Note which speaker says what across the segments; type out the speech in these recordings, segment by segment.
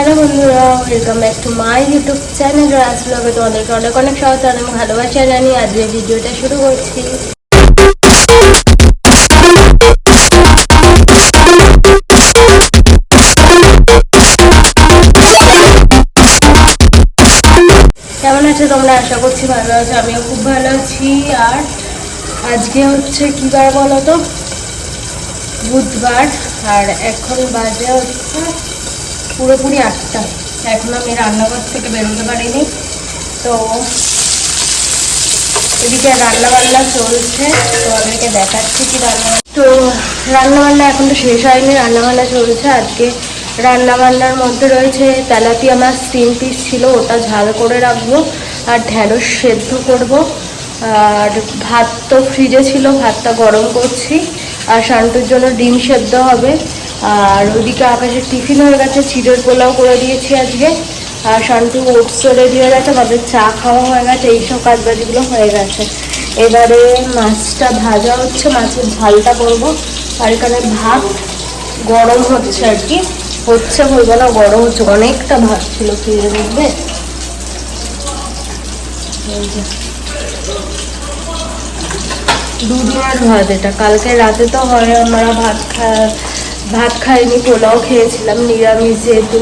Speaker 1: Hello বন্ধুরা welcome back to my YouTube channel Raj ব্লগে তোমাদেরকে অনেক অনেক স্বাগত আমি ভালোবাসা জানি। আজকে ভিডিওটা শুরু করছি। কেমন আছো তোমরা? আশা করছি ভালো আছো, আমিও খুব ভালো আছি। আর আজকে হচ্ছে কী বার বলো তো? বুধবার, আর এখন বাজে হচ্ছে পুরোপুরি আটটা। এখন আমি রান্নাঘর থেকে বেরোতে পারিনি। তো এদিকে রান্না বান্না চলছে তোমাদেরকে দেখাচ্ছি কি রান্না তো রান্নাবান্না এখন তো শেষ হয়নি, রান্নাবান্না চলছে। আজকে রান্নাবান্নার মধ্যে রয়েছে তেলাপিয়া মাছ তিন পিস ছিল, ওটা ঝাল করে রাখব, আর ঢ্যাঁড়স সেদ্ধ করব। আর ভাত তো ফ্রিজে ছিল, ভাতটা গরম করছি। আর শান্তুর জন্য ডিম সেদ্ধ হবে। আর ওইদিকে আকাশের টিফিন হয়ে গেছে চিড়ের পোলাও করে দিয়েছি আজকে। আর শান্তু ওটসও রেডি হয়ে গেছে তাদের চা খাওয়া হয়ে গেছে, এইসব কাজবাজগুলো হয়ে গেছে। এবারে মাছটা ভাজা হচ্ছে, মাছের ঝালটা করব। আর এখানে ভাত গরম হচ্ছে আর কি। হচ্ছে বলব না, গরম হচ্ছে, অনেকটা ভাত ছিল ফ্রিজের যে। দুদিনের ভাত এটা, কালকে রাতে তো হয় আমরা ভাত খা ভাত খাইনি, পোলাও খেয়েছিলাম, নিরামিষ যেহেতু।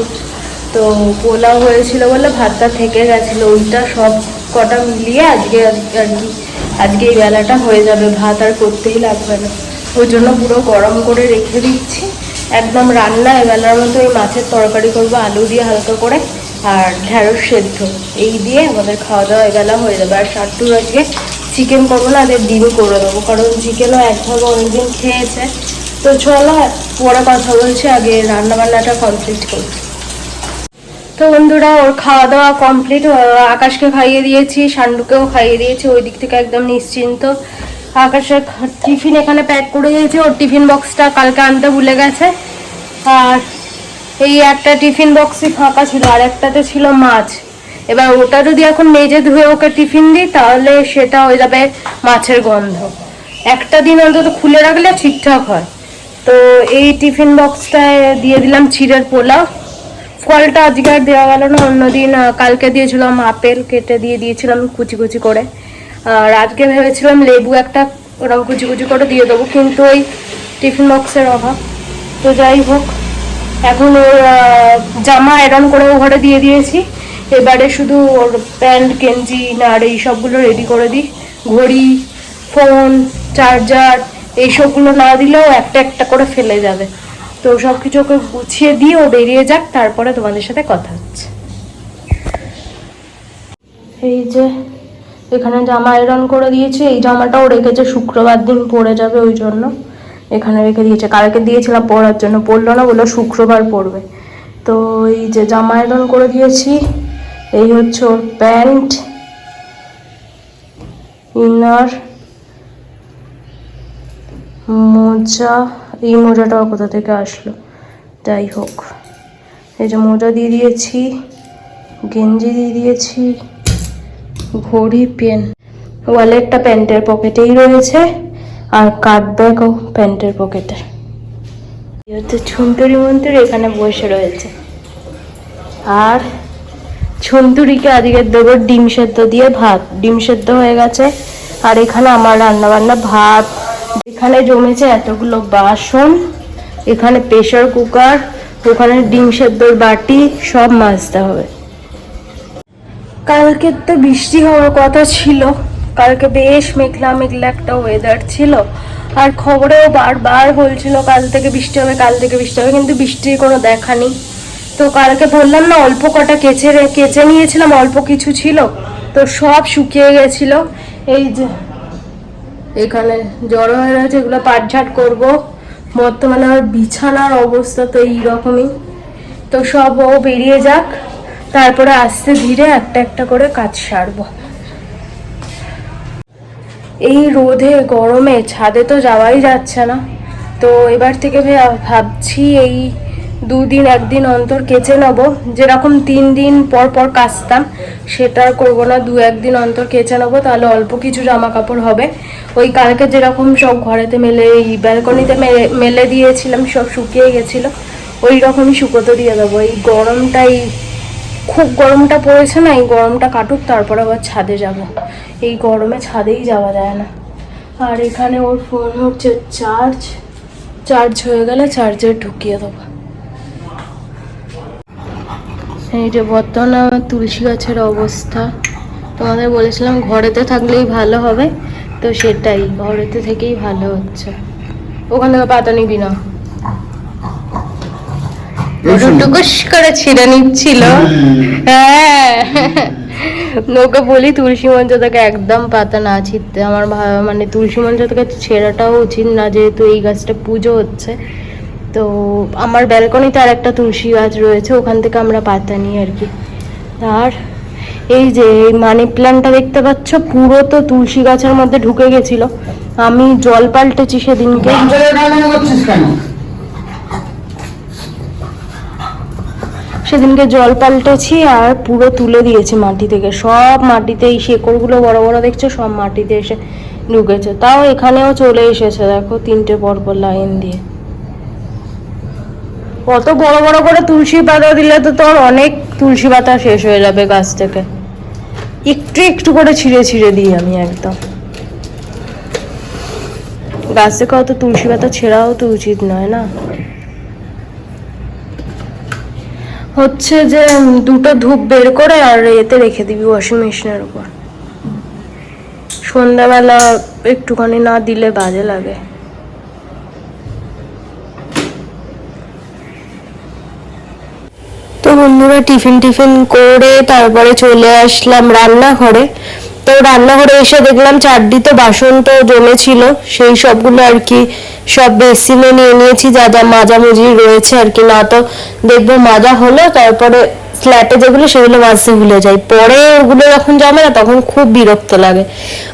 Speaker 1: তো পোলাও হয়েছিল বলে ভাতটা থেকে গেছিল, ওইটা সব কটা মিলিয়ে আজকে আর কি আজকে এই বেলাটা হয়ে যাবে, ভাত আর করতেই লাগবে না। ওই জন্য পুরো গরম করে রেখে দিচ্ছি। একদম রান্না এবেলার মতো ওই মাছের তরকারি করব, আলু দিয়ে হালকা করে, আর ঢ্যাঁড়স সেদ্ধ। এই দিয়ে আমাদের খাওয়া দাওয়া এবেলা হয়ে যাবে। আর সাট্টুর আজকে চিকেন করব না আদের ডিম করে দেবো, কারণ চিকেনও একভাবে অনেকদিন খেয়েছে। তো চলো পরে কথা বলছি, আগে রান্না বান্নাটা কমপ্লিট করি তো বন্ধুরা, ওর খাওয়া দাওয়া কমপ্লিট আকাশকে খাইয়ে দিয়েছি, সান্ডুকেও খাইয়ে দিয়েছি, ওই দিক থেকে একদম নিশ্চিন্ত। আকাশের টিফিন এখানে প্যাক করে দিয়েছি, ওর টিফিন বক্সটা কালকে আনতে ভুলে গেছে। আর এই একটা টিফিন বক্সই ফাঁকা ছিল, আর একটাতে ছিল মাছ। এবার ওটা যদি এখন মেজে ধুয়ে ওকে টিফিন দিই, তাহলে সেটা হয়ে যাবে মাছের গন্ধ। একটা দিন অন্তত খুলে রাখলে ঠিকঠাক হয়। তো এই টিফিন বক্সটায় দিয়ে দিলাম চিড়ের পোলাও। ফলটা আজকে আর দেওয়া গেল না, অন্যদিন কালকে দিয়েছিলাম আপেল, কেটে দিয়ে দিয়েছিলাম কুচি কুচি করে। আর আজকে ভেবেছিলাম লেবু একটা ওরকম কুচি কুচি করে দিয়ে দেবো, কিন্তু ওই টিফিন বক্সের অভাব। তো যাই হোক, এখন ওর জামা আয়রন করে ঘরে দিয়ে দিয়েছি। এবারে শুধু ওর প্যান্ট, গেঞ্জি, নাড় এই সবগুলো রেডি করে দিই। ঘড়ি ফোন চার্জার এইসবগুলো না দিলেও একটা একটা করে ফেলে যাবে। তো সব কিছু ওকে গুছিয়ে দিয়ে ও বেরিয়ে যাক, তারপরে তোমাদের সাথে কথা হচ্ছে। এই যে, এখানে জামা আয়রন করে দিয়েছি, এই জামাটাও রেখেছে, শুক্রবার দিন পরে যাবে ওই জন্য। এখানে রেখে দিয়েছে, কালকে দিয়েছিলাম পরার জন্য পরলো না, বলল শুক্রবার পরবে। তো এই যে জামা আয়রন করে দিয়েছি, এই হচ্ছে ওর প্যান্ট ইনার মোজা, এই মোজাটাও কোথা থেকে আসলো? যাই হোক, এই যে মোজা দিয়ে দিয়েছি, গেঞ্জি দিয়ে দিয়েছি, ঘড়ি, পেন, ওয়ালেটটা প্যান্টের পকেটেই রয়েছে আর কার্ড ব্যাগও প্যান্টের পকেটে। হচ্ছে ছুন্তরি মন্তুরি এখানে বসে রয়েছে। আর ছন্তুরিকে আজকে দেবো ডিম সেদ্ধ দিয়ে ভাত। ডিম সেদ্ধ হয়ে গেছে। আর এখানে আমার রান্না বান্না ভাত এখানে জমেছে এতগুলো বাসন, এখানে প্রেশার কুকার, ওখানে ডিম সেদ্ধর বাটি, সব মাজতে হবে। কালকে তো বৃষ্টি হওয়ার কথা ছিল, কালকে বেশ মেঘলা মেঘলা একটা ওয়েদার ছিল, আর খবরেও বারবার বলছিল কাল থেকে বৃষ্টি হবে, কাল থেকে বৃষ্টি হবে, কিন্তু বৃষ্টির কোনো দেখা নেই। তো কালকে বললাম না, অল্প কটা কেচে কেচে নিয়েছিলাম, অল্প কিছু ছিল, তো সব শুকিয়ে গেছিল। এই যে এখানে জড়ো হয়ে রয়েছে, এগুলো পাটঝাট করব। বর্তমানে আমার বিছানার অবস্থা তো এইরকমই। তো সব ও বেরিয়ে যাক, তারপরে আস্তে ধীরে একটা একটা করে কাজ সারবো। এই রোদে গরমে ছাদে তো যাওয়াই যাচ্ছে না। তো এবার থেকে ভাবছি এই দুদিন, একদিন অন্তর কেচে নেব। যেরকম তিন দিন পর পর কাচতাম, সেটা করব না। দু, একদিন অন্তর কেচে নেব, তাহলে অল্প কিছু জামা কাপড় হবে। ওই কালকে যেরকম সব ঘরেতে মেলে, এই ব্যালকনিতে মেলে মেলে দিয়েছিলাম, সব শুকিয়ে গেছিল
Speaker 2: ওই রকমই শুকোতে দিয়ে দেবো। এই গরমটাই খুব গরমটা পড়েছে না, এই গরমটা কাটুক, তারপর আবার ছাদে যাব। এই গরমে ছাদেই যাওয়া যায় না। আর এখানে ওর ফোন হচ্ছে চার্জ চার্জ হয়ে গেলে চার্জে ঢুকিয়ে দেবো। এই যে বর্তমানে আমার তুলসী গাছের অবস্থা তোমাদের বলেছিলাম ঘরেতে থাকলেই ভালো হবে তো সেটাই ঘরেতে থেকেই ভালো হচ্ছে। ওখান থেকে পাতা নিবি না। টুকুস করে ছিঁড়ে নিচ্ছিল। হ্যাঁ। ওকে বলি তুলসী মঞ্চ থেকে একদম পাতা না ছিঁড়তে। আমার মানে তুলসী মঞ্চ থেকে ছেঁড়াটাও উচিত না যেহেতু এই গাছটা পুজো হচ্ছে। তো আমার ব্যালকনিতে আর একটা তুলসী গাছ রয়েছে ওখান থেকে আমরা পাতা নিই আর কি। আর এই যে এই মানি প্ল্যান্টটা দেখতে পাচ্ছ পুরো তো তুলসী গাছের মধ্যে ঢুকে গেছিল। আমি জল পাল্টেছি সেদিনকে। সেদিনকে জল পাল্টেছি আর পুরো তুলে দিয়েছি মাটি থেকে। সব মাটিতে এই শেকড়গুলো বড় বড় দেখছ সব মাটিতে এসে ঢুকেছে। তাও এখানেও চলে এসেছে দেখো তিনটে পরপর লাইন দিয়ে। কত বড় বড় করে তুলসী পাতা দিলে তো তোর অনেক তুলসী পাতা শেষ হয়ে যাবে গাছ থেকে। একটু একটু করে ছিঁড়ে ছিঁড়ে দিই আমি একদম। গাছ থেকে অত তুলসী পাতা ছেঁড়াও তো উচিত নয় না? হচ্ছে যে দুটো ধূপ বের করে আর এতে রেখে দিবি ওয়াশিং মেশিনের উপর। সন্ধ্যাবেলা একটুখানি না দিলে বাজে লাগে। বন্ধুরা টিফিন টিফিন করে তারপরে চলে আসলাম রান্নাঘরে। তো রান্নাঘরে এসে দেখলাম চারটি তো বাসন তো জমেছিল, সেই সবগুলো আর কি সব বেসিনে নিয়ে নিয়েছি, যা যা মাজামুজি রয়েছে আর কি, না তো দেখব মাজা হলো, তারপরে ফ্ল্যাটে যেগুলো, সেগুলো মাজতে ভুলে যাই পরে ওগুলো যখন জমে না, তখন খুব বিরক্ত লাগে।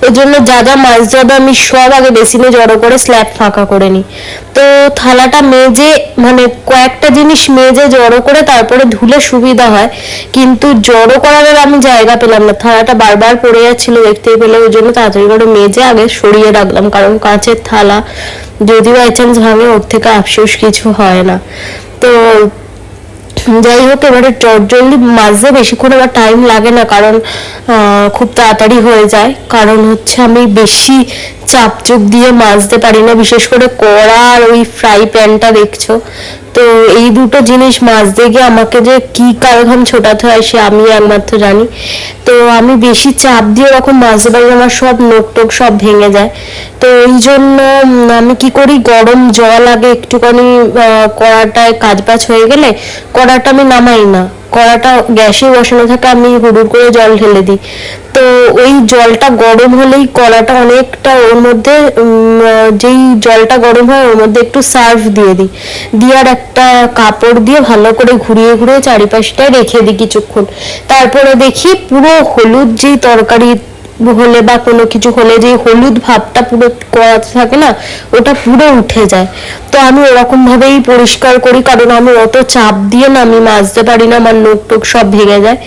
Speaker 2: ওই জন্য যা যা মাছ যাবে আমি সব আগে বেসিনে জড়ো করে স্ল্যাব ফাঁকা করে নিই। তো থালাটা মেজে মানে কয়েকটা জিনিস মেজে জড়ো করে তারপরে ধুলে সুবিধা হয়। কিন্তু জড়ো করার আমি জায়গা পেলাম না। থালাটা বারবার পড়ে যাচ্ছিল, দেখতেই পেলে ওই জন্য তাড়াতাড়ি করে মেজে আগে সরিয়ে রাখলাম। কারণ কাঁচের থালা যদি বাই চান্স ভাঙে, ওর থেকে আফসোস কিছু হয় না। তো যাই হোক, এবারে জলদি মাঝে বেশিক্ষণ আমার টাইম লাগে না, কারণ খুব তাড়াতাড়ি হয়ে যায়। কারণ হচ্ছে আমি বেশি চাপ চুপ দিয়ে মাজতে পারি না, বিশেষ করে কড়া আর ওই ফ্রাই প্যানটা দেখছ। তো এই দুটো জিনিস মাজতে গিয়ে আমাকে যে কি কারখান ছোটাতে হয় সে আমি একমাত্র জানি। তো আমি বেশি চাপ দিয়ে ওরকম মাজতে পারি আমার সব নোক টোক সব ভেঙে যায়। তো এই জন্য আমি কি করি, গরম জল আগে একটুখানি কড়াটায় কাজ বাজ হয়ে গেলে কড়াটা আমি নামাই না। কড়াটা গ্যাসে বসানো থাকে, আমি হুড়ুর করে জল ঢেলে দিই। তো ওই জলটা গরম হলেই কড়াটা অনেকটা ওর মধ্যে যেই জলটা গরম হয় ওর মধ্যে একটু সার্ফ দিয়ে দিই। দিয়ে আর একটা কাপড় দিয়ে ভালো করে ঘুরিয়ে ঘুরিয়ে চারিপাশটায় রেখে দিই কিছুক্ষণ। তারপরে দেখি পুরো হলুদ যেই তরকারি হলে বা কোনো কিছু হলে যে হলুদ ভাবটা পুরো করাতে থাকে না, ওটা পুরো উঠে যায়। তো আমি ওরকম ভাবেই পরিষ্কার করি, কারণ আমি অত চাপ দিয়ে না আমি মাজতে পারি না, আমার নোক টোক সব ভেঙে যায়।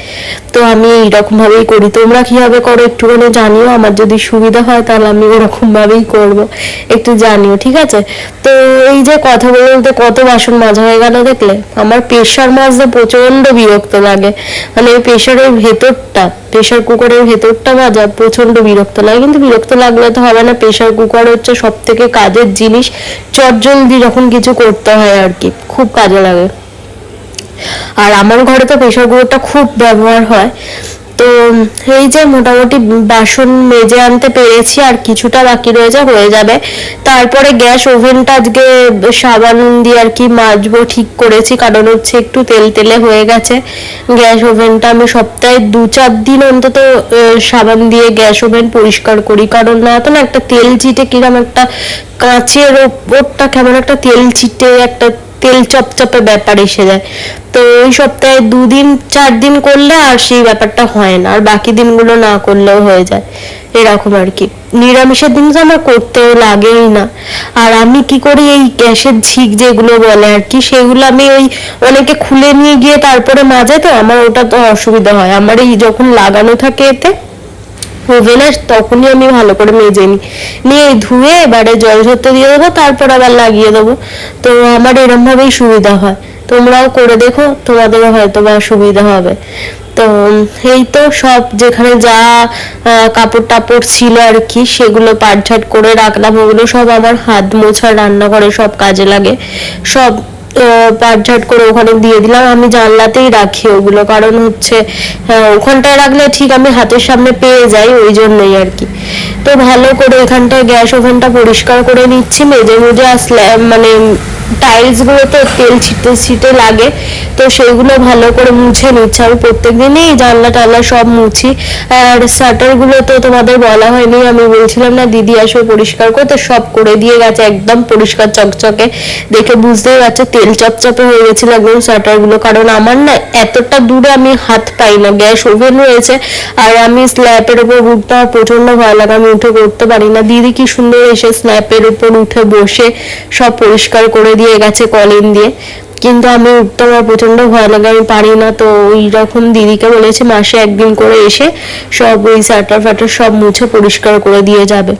Speaker 2: তো আমি এইরকম ভাবেই করি। তোমরা কীভাবে করো একটুখানি জানিও, আমার যদি সুবিধা হয় তাহলে আমি ওরকম ভাবেই করব। একটু জানিও, ঠিক আছে? তো এই যে কথা বলতে বলতে কত বাসন মাজা হয়ে গেল দেখলে? আমার প্রেশার মাজতে প্রচণ্ড বিরক্ত লাগে। মানে প্রেশারের ভেতরটা প্রেশার কুকারের ভেতরটা মাজা প্রচণ্ড বিরক্ত লাগে। কিন্তু বিরক্ত লাগলে তো হবে না প্রেশার কুকার হচ্ছে সব থেকে কাজের জিনিস। চটজলদি যখন কিছু করতে হয় আর কি, খুব কাজে লাগে। আর আমার ঘরে তো প্রেশার কুকারটা খুব ব্যবহার হয়। তো এই যে মোটামুটি বাসন মেজে আনতে পেরেছি, আর কিছুটা বাকি রয়েছে, হয়ে যাবে। তারপরে গ্যাস ওভেনটা আজকে সাবান দিয়ে আর কি মাজবো, ঠিক করেছি, কারণ হচ্ছে একটু তেল তেলে হয়ে গেছে। গ্যাস ওভেনটা আমি সপ্তাহে দু চার দিন অন্তত সাবান দিয়ে গ্যাস ওভেন পরিষ্কার করি। কারণ না তো না, একটা তেল চিটে কিরম একটা কাঁচের ওপরটা কেমন একটা তেল চিটে একটা তেল চপচপে ব্যাপার এসে যায়। তো ওই সপ্তাহে দুদিন চার দিন করলে আর সেই ব্যাপারটা হয় না, আর বাকি দিনগুলো না করলেও হয়ে যায়। এরকম আর কি। নিরামিষের দিন তো আমার করতেও লাগেই না। আর আমি কি করি, এই গ্যাসের ঝিক যেগুলো বলে আর কি, সেগুলো আমি ওই অনেকে খুলে নিয়ে গিয়ে তারপরে মাজে তো আমার ওটা তো অসুবিধা হয়। আমার এই যখন লাগানো থাকে এতে ওভেনে তখনই আমি ভালো করে মেজে নিই নিয়ে ধুয়ে এবারে জল ঝরতে দিয়ে দেবো, তারপর আবার লাগিয়ে দেবো। তো আমার এরম ভাবেই সুবিধা হয়। তোমরাও করে দেখো, তোমাদেরও হয়তো বা সুবিধা হবে। তো এই তো সব, যেখানে যা কাপড় টাপড় ছিল আর কি, সেগুলো পাটঝাট করে রাখলাম। ওগুলো সব আমার হাত মোছা, রান্নাঘরে সব কাজে লাগে। সব পাটঝাট করে ওখানে দিয়ে দিলাম। আমি জানলাতেই রাখি ওগুলো। কারণ হচ্ছে ওখানটায় রাখলে ঠিক আমি হাতের সামনে পেয়ে যাই, ওই জন্যই আর কি। তো ভালো করে এখানটায় গ্যাস ওভেনটা পরিষ্কার করে নিচ্ছি। মেজে মুজে আসলে মানে টাইলস গুলোতে তেল ছিটে ছিটে লাগে। তো সেইগুলো ভালো করে মুছে নিচ্ছে। আমি প্রত্যেকদিনই জানলা টানলা সব মুছি। আর শাটারগুলো তো তোমাদের বলা হয়নি, আমি বলছিলাম না, দিদি আসো পরিষ্কার করতে সব করে দিয়ে গেছে, একদম পরিষ্কার চকচকে। দেখে বুঝতেই পারছ, তেল চপচপে হয়ে গেছিল একদম শাটারগুলো। কারণ আমার না এতটা দূরে আমি হাত পাই না, গ্যাস ওভেন রয়েছে। আর আমি স্ল্যাপের উপর উঠতে আমার প্রচণ্ড ভয় লাগে, আমি উঠে করতে পারি না। দিদি কি সুন্দর এসে স্ল্যাপের উপর উঠে বসে সব পরিষ্কার করে দিয়ে গেছে কলিন দিয়ে। কিন্তু আমি উঠতে আমার প্রচণ্ড ভয় লাগে, আমি পারি না। তো ওই রকম দিদিকে বলেছে মাসে একদিন করে এসে সব ওই স্যাটার ফ্যাটার সব মুছে পরিষ্কার করে দিয়ে যাবে।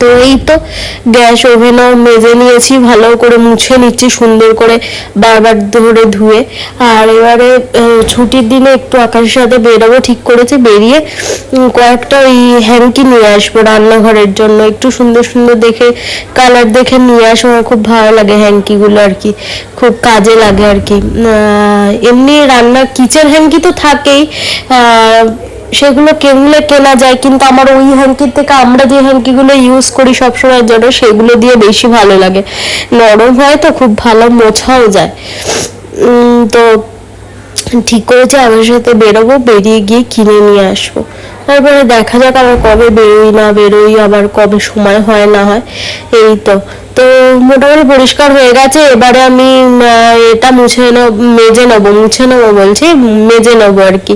Speaker 2: তো এই তো গ্যাস ওভেনও মেজে নিয়েছি, ভালো করে মুছে নিচ্ছি, সুন্দর করে বারবার ধরে ধুয়ে। আর এবারে ছুটির দিনে একটু আকাশের সাথে বেরোবো, ঠিক করেছি, বেরিয়ে কয়েকটা ওই হ্যাঙ্কি নিয়ে আসব রান্নাঘরের জন্য। একটু সুন্দর সুন্দর দেখে, কালার দেখে নিয়ে আসব আমার খুব ভালো লাগে হ্যাঙ্কিগুলো আর কি, খুব কাজে লাগে আর কি। এমনি রান্নার কিচেন হ্যাঙ্কি তো থাকেই সেগুলো কিনলে কেনা যায়, কিন্তু আমার ওই হ্যাঙ্কির থেকে আমরা যে হ্যাঙ্কিগুলো ইউজ করি সবসময় জন্য সেগুলো দিয়ে বেশি ভালো লাগে। নরম হয় তো খুব ভালো মোছাও যায়। তো ঠিক করেছে, আমার সাথে বেরোবো, বেরিয়ে গিয়ে কিনে নিয়ে আসব। তারপরে দেখা যাক আবার কবে বেরোই, না বেরোই, আবার কবে সময় হয়, না হয়। এই তো। তো মোটামুটি পরিষ্কার হয়ে গেছে। এবারে আমি এটা মুছে নেব, মেজে নেব, মুছে নেব বলছি, মেজে নেব আর কি।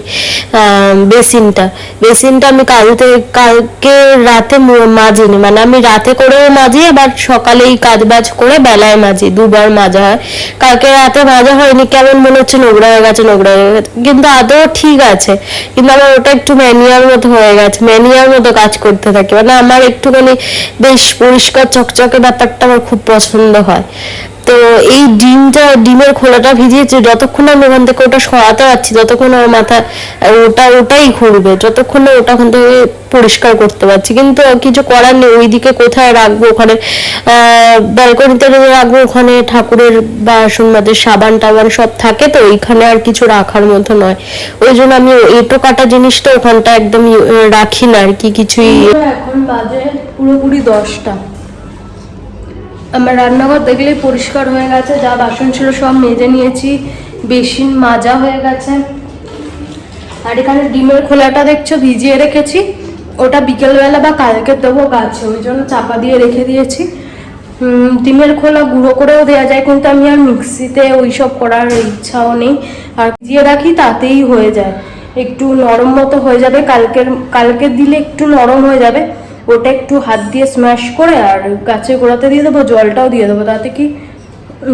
Speaker 2: বেসিনটা। বেসিনটা আমি কাল থেকে কালকে রাতে মাজিনি। মানে আমি রাতে করেও মাজি, আবার সকালেই কাজ বাজ করে বেলায় মাজি। দুবার মাজা হয়। কালকে রাতে মাজা হয়নি, কেমন মনে হচ্ছে নোংরা হয়ে গেছে, নোংরা হয়ে গেছে। কিন্তু আদৌ ঠিক আছে। কিন্তু আমার ওটা একটু ম্যানিয়ার মতো হয়ে গেছে। ম্যানিয়ার মতো কাজ করতে থাকে। মানে আমার একটুখানি বেশ পরিষ্কার চকচকে ব্যাপারটা আমার খুব পছন্দ হয়। তো এই ডিমটা, ডিমের খোলাটা ভিজিয়েছি, যতক্ষণ আমি ওখান থেকে ওটা সরাতে পারছি, ততক্ষণ আমার মাথা ওটা, ওটাই ঘুরবে, যতক্ষণ না ওটা ওখান থেকে পরিষ্কার করতে পারছি। কিন্তু কিছু করার নেই, ওইদিকে কোথায় রাখব ওখানে? ব্যালকনিতে রাখব ওখানে, ঠাকুরের বাসন মাদের সাবান টাবান সব থাকে তো, ওইখানে আর কিছু রাখার মতো নয়। ওই জন্য আমি এটো কাটা জিনিসটা ওখানটা একদম রাখি না আর কি, কিছুই এখন বাজে পুরোপুরি দশটা। আমার রান্নাঘর দেখলেই পরিষ্কার হয়ে গেছে, যা বাসন ছিল সব মেজে নিয়েছি, বেসিন মাজা হয়ে গেছে। আর এখানে ডিমের খোলাটা দেখছ, ভিজিয়ে রেখেছি। ওটা বিকেলবেলা বা কালকে দেবো গাছে, ওই জন্য চাপা দিয়ে রেখে দিয়েছি। ডিমের খোলা গুঁড়ো করেও দেওয়া যায়, কিন্তু আমি আর মিক্সিতে ওই সব করার ইচ্ছাও নেই। আর ভিজিয়ে রাখি, তাতেই হয়ে যায়। একটু নরম মতো হয়ে যাবে, কালকের, কালকে দিলে একটু নরম হয়ে যাবে। ওটা একটু হাত দিয়ে স্ম্যাশ করে আর গাছের গোড়াতে দিয়ে দেবো, জলটাও দিয়ে দেবো, তাতে কি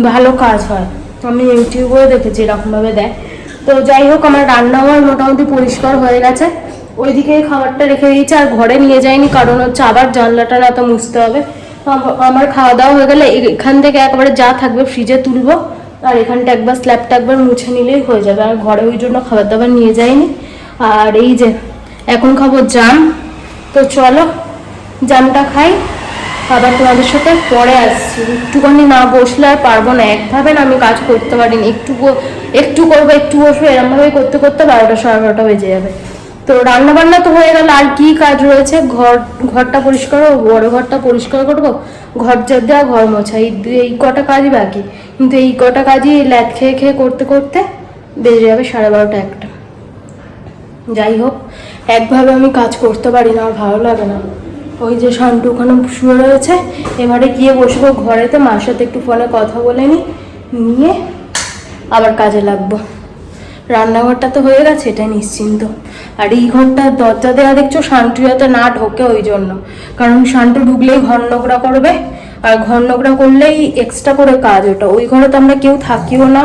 Speaker 2: ভালো কাজ হয়। আমি ইউটিউবেও দেখেছি, এরকমভাবে দেয়। তো যাই হোক, আমার রান্নাঘর মোটামুটি পরিষ্কার হয়ে গেছে। ওইদিকে খাবারটা রেখে দিয়েছি, আর ঘরে নিয়ে যাইনি, কারণ হচ্ছে আবার জানলাটা না তো মুছতে হবে। আমার খাওয়া দাওয়া হয়ে গেলে এখান থেকে একবারে যা থাকবে ফ্রিজে তুলবো, আর এখানটা একবার স্ল্যাবটা একবার মুছে নিলেই হয়ে যাবে। আর ঘরে ওই জন্য খাবার দাবার নিয়ে যাইনি। আর এই যে, এখন খাব জাম। তো চলো জামটা খাই, আবার তোমাদের সাথে পরে আসছি। একটুখানি না বসলে আর পারব না, একভাবে না আমি কাজ করতে পারিনি। একটু একটু করব, একটু বসবো এরমভাবে করতে করতে বারোটা, সাড়ে বারোটা বেজে যাবে। তো রান্না বান্না তো হয়ে গেল, আর কি কাজ রয়েছে? ঘর, ঘরটা পরিষ্কার করব, বড় ঘরটা পরিষ্কার করব, ঘর চার দেওয়া, ঘর মোছা। এই এই কটা কাজই বাকি। কিন্তু এই কটা কাজই ল্যাদ খেয়ে খেয়ে করতে করতে বেজে যাবে সাড়ে বারোটা, একটা। যাই হোক, একভাবে আমি কাজ করতে পারি না আমার ভালো লাগে না। ওই যে শান্টু ওখানে শুয়ে রয়েছে। এবারে গিয়ে বসবো ঘরেতে, মার সাথে একটু ফোনে কথা বলে নি, নিয়ে আবার কাজে লাগবো। রান্নাঘরটা তো হয়ে গেছে, এটা নিশ্চিন্ত। আর এই ঘরটা দরজা দেওয়া দেখছ, শান্টু যাতে না ঢোকে ওই জন্য। কারণ শান্টু ঢুকলেই ঘর নোংরা করবে, আর ঘর নোংরা করলেই এক্সট্রা করে কাজ ওটা। ওই ঘরে তো আমরা কেউ থাকিও না।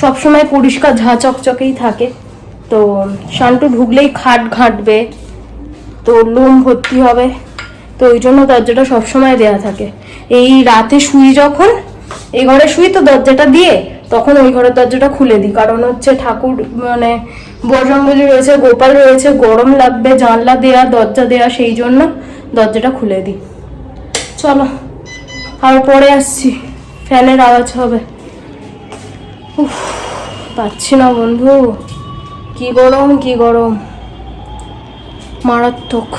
Speaker 2: সবসময় পরিষ্কার ঝা চকচকেই থাকে। তো শান্টু ঢুকলেই খাট ঘাঁটবে, তো লোম ভর্তি হবে। তো ওই জন্য দরজাটা সবসময় দেওয়া থাকে। এই রাতে শুই যখন, এই ঘরে শুই তো দরজাটা দিয়ে,
Speaker 1: তখন ওই ঘরের দরজাটা খুলে দিই। কারণ হচ্ছে ঠাকুর মানে বজরঙ্গলি রয়েছে, গোপাল রয়েছে, গরম লাগবে, জানলা দেয়া, দরজা দেয়া, সেই জন্য দরজাটা খুলে দিই। চলো, আর পরে আসছি। ফ্যানের আওয়াজ হবে। উফ, পাচ্ছি না বন্ধু। কি গরম কি গরম। মারাত্মক।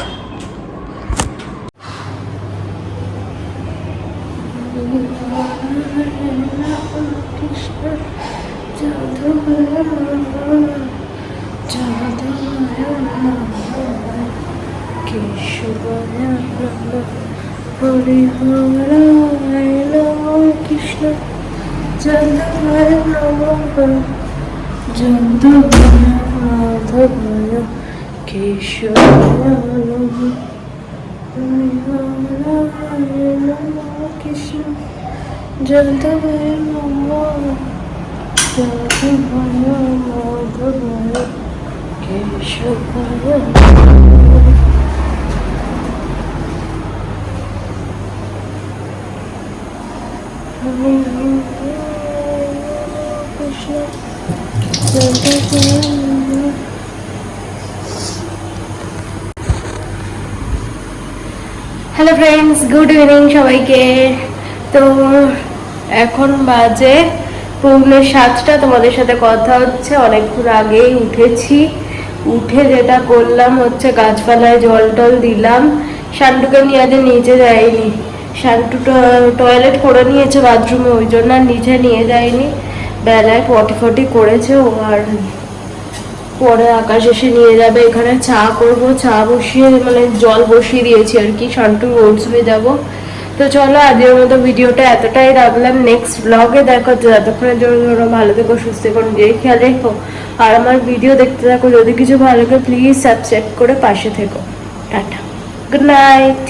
Speaker 1: কৃষ্ণ যাদবায় নমঃ যাদবায় মাধবায় কেশবায় নমঃ হরিহরায় নমঃ কৃষ্ণ যাদবায় নমঃ যাদবায় মাধবায় কেশবায় হ্যালো ফ্রেন্ডস গুড ইভিনিং সবাইকে। তো এখন বাজে পৌনে সাতটা, তোমাদের সাথে কথা হচ্ছে। অনেকক্ষণ আগেই উঠেছি। উঠে যেটা করলাম হচ্ছে গাছপালায় জল টল দিলাম। শান্টুকে নিয়ে আজ নিচে যায়নি শান্টু টয়লেট করে নিয়েছে বাথরুমে ওই জন্য আর নিচে নিয়ে যায়নি। বেলায় পটি ফটি করেছে ও, আর পরে আকাশ এসে নিয়ে যাবে, এখানে চা করব, চা বসিয়ে মানে জল বসিয়ে দিয়েছি আর কি, শান্টু ওটসবে যাব। তো চলো, আজকের মতো ভিডিওটা এতটাই রাখলাম। নেক্সট ব্লগে দেখো যতক্ষণের জন্য ধরো ভালো থেকো, সুস্থ থেকো নিজের খেয়াল রেখো। আর আমার ভিডিও দেখতে থাকো। যদি কিছু ভালো লাগে প্লিজ সাবস্ক্রাইব করে পাশে থেকো। টাটা। Good night